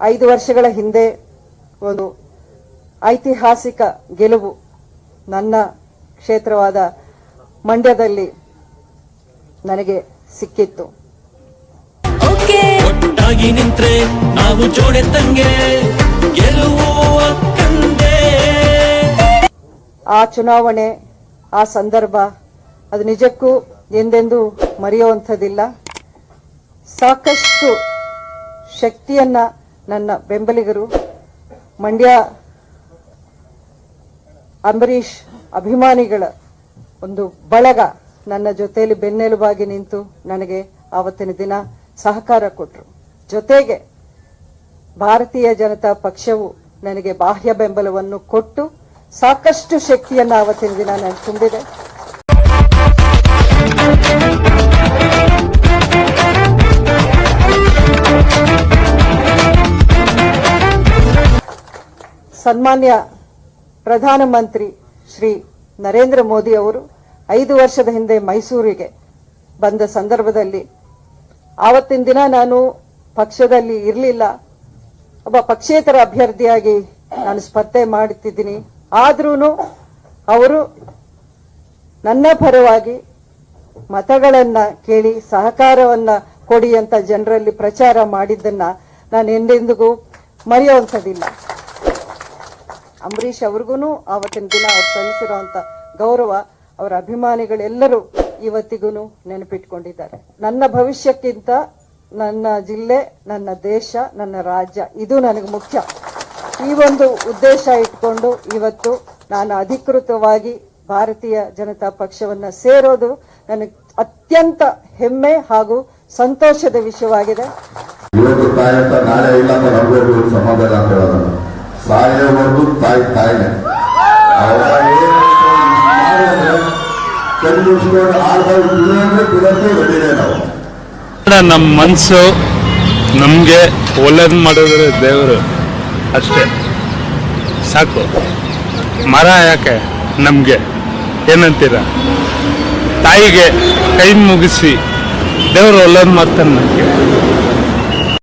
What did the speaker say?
ಐದು ವರ್ಷಗಳ ಹಿಂದೆ ಒಂದು ಐತಿಹಾಸಿಕ ಗೆಲುವು ನನ್ನ ಕ್ಷೇತ್ರವಾದ ಮಂಡ್ಯದಲ್ಲಿ ನನಗೆ ಸಿಕ್ಕಿತ್ತು. ಒಟ್ಟಾಗಿ ನಿಂತ್ರೆ ನಾವು ಗೆಲುವು ಅಕ್ಕಂದೇ. ಆ ಚುನಾವಣೆ ಆ ಸಂದರ್ಭ ಅದು ನಿಜಕ್ಕೂ ಎಂದೆಂದೂ ಮರೆಯುವಂಥದ್ದಿಲ್ಲ. ಸಾಕಷ್ಟು ಶಕ್ತಿಯನ್ನ ನನ್ನ ಬೆಂಬಲಿಗರು, ಮಂಡ್ಯ ಅಂಬರೀಷ್ ಅಭಿಮಾನಿಗಳ ಒಂದು ಬಳಗ ನನ್ನ ಜೊತೆಯಲ್ಲಿ ಬೆನ್ನೆಲುಬಾಗಿ ನಿಂತು ನನಗೆ ಆವತ್ತಿನ ದಿನ ಸಹಕಾರ ಕೊಟ್ಟರು ಜೊತೆಗೆ ಭಾರತೀಯ ಜನತಾ ಪಕ್ಷವು ನನಗೆ ಬಾಹ್ಯ ಬೆಂಬಲವನ್ನು ಕೊಟ್ಟು ಸಾಕಷ್ಟು ಶಕ್ತಿಯನ್ನು ಆವತ್ತಿನ ದಿನ ನಾನು ತುಂಬಿದೆ. ಸನ್ಮಾನ್ಯ ಪ್ರಧಾನಮಂತ್ರಿ ಶ್ರೀ ನರೇಂದ್ರ ಮೋದಿ ಅವರು ಐದು ವರ್ಷದ ಹಿಂದೆ ಮೈಸೂರಿಗೆ ಬಂದ ಸಂದರ್ಭದಲ್ಲಿ, ಆವತ್ತಿನ ದಿನ ನಾನು ಪಕ್ಷದಲ್ಲಿ ಇರಲಿಲ್ಲ. ಒಬ್ಬ ಪಕ್ಷೇತರ ಅಭ್ಯರ್ಥಿಯಾಗಿ ನಾನು ಸ್ಪರ್ಧೆ ಮಾಡುತ್ತಿದ್ದೀನಿ. ಆದ್ರೂ ಅವರು ನನ್ನ ಪರವಾಗಿ ಮತಗಳನ್ನ ಕೇಳಿ ಸಹಕಾರವನ್ನ ಕೊಡಿ ಅಂತ ಜನರಲ್ಲಿ ಪ್ರಚಾರ ಮಾಡಿದ್ದನ್ನ ನಾನು ಎಂದೆಂದಿಗೂ ಮರೆಯುವಂಥದ್ದಿಲ್ಲ. ಅಂಬರೀಷ್ ಅವ್ರಿಗೂ ಆವತ್ತಿನ ದಿನ ಅವ್ರು ಸಲ್ಲಿಸಿರುವಂತ ಗೌರವ, ಅವರ ಅಭಿಮಾನಿಗಳೆಲ್ಲರೂ ಇವತ್ತಿಗೂ ನೆನಪಿಟ್ಕೊಂಡಿದ್ದಾರೆ. ನನ್ನ ಭವಿಷ್ಯಕ್ಕಿಂತ ನನ್ನ ಜಿಲ್ಲೆ, ನನ್ನ ದೇಶ, ನನ್ನ ರಾಜ್ಯ ಇದು ನನಗೆ ಮುಖ್ಯ. ಈ ಒಂದು ಉದ್ದೇಶ ಇಟ್ಕೊಂಡು ಇವತ್ತು ನಾನು ಅಧಿಕೃತವಾಗಿ ಭಾರತೀಯ ಜನತಾ ಪಕ್ಷವನ್ನ ಸೇರೋದು ನನಗೆ ಅತ್ಯಂತ ಹೆಮ್ಮೆ ಹಾಗೂ ಸಂತೋಷದ ವಿಷಯವಾಗಿದೆ. ಇವತ್ತು ಸಮಾಧಾನ ಸಾಯೋವರೆಗೂ ತಾಯಿ ತಾಯಿನೇ. ನಮ್ಮ ಮನಸ್ಸು ನಮಗೆ ಒಳ್ಳೇದು ಮಾಡಿದ್ರೆ ದೇವರು ಅಷ್ಟೇ. ಸಾಕು. ಮರ ಯಾಕೆ ನಮಗೆ? ಏನಂತೀರ? ತಾಯಿಗೆ ಕೈ ಮುಗಿಸಿ ದೇವರು ಒಳ್ಳೇದು ಮಾಡ್ತಾನೆ ನಮಗೆ.